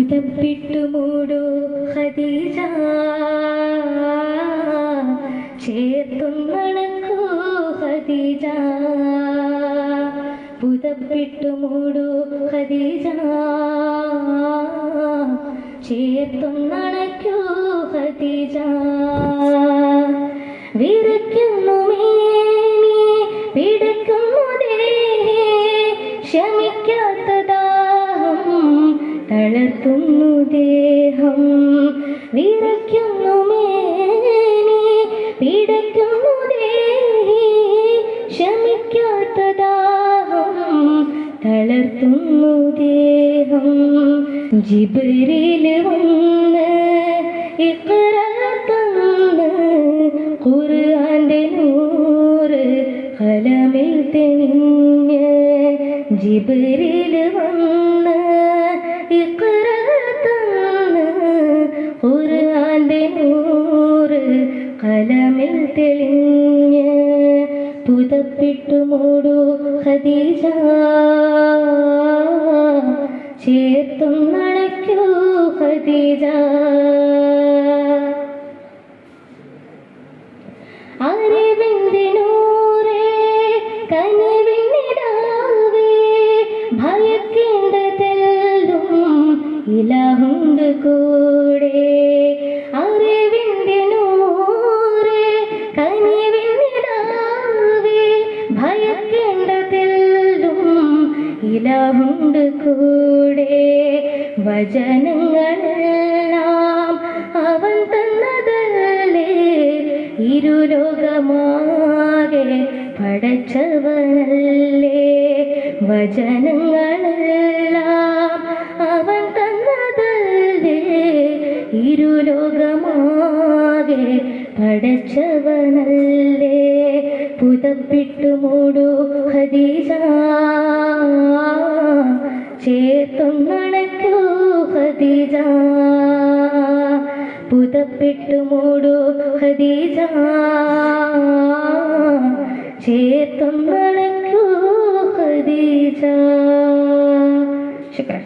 പുതപ്പിട്ടു മൂടു ഹദീജ ചേർത്തുന്നണക്കൂ ഹദീജ പുതപ്പിട്ടു മൂടു ഹദീജ ചേർത്തുന്നണക്കൂ ഖദീജ. തളർത്തുന്നു ദേഹം. വിറയ്ക്കുന്നു മേനി പിടയ്ക്കുന്നു ദേഹി. ശമിക്കാത്ത ദാഹം തളർത്തുന്നു ദേഹം. ജിബരിൽ വന്ന് ഇത്ര തന്ന് ഖുർആന്റെ നൂറ് കലമിൽ തെളിഞ്ഞ് ജിബരിൽ വന്ന് നൂറ് കലമിൽ തെളിഞ്ഞ് പുതപ്പിട്ടു മൂടു ഖദീജ. ചേർത്തും നടക്കൂ ഖദീജ. അറിവിന്റെ നൂറേ കനിവിനിടാവേ. ഭയക്കേണ്ടതെല്ലും ഇലഹുണ്ട് കൂടെ. ഇലഹുണ്ട് കൂടെ വചനങ്ങളെല്ലാം അവൻ തന്നതല്ലേ? ഇരുലോകമാകെ പടച്ചവനല്ലേ? വചനങ്ങളെല്ലാം അവൻ തന്നതല്ലേ? ഇരുലോകമാകെ പടച്ചവനല്ലേ? പുതപ്പിട്ടു മൂടു ഖദീജ പുതപ്പിട്ടു മൂടു ഖദീജ ചേർത്തും നടക്കൂ ഖദീജ ശുക്രൻ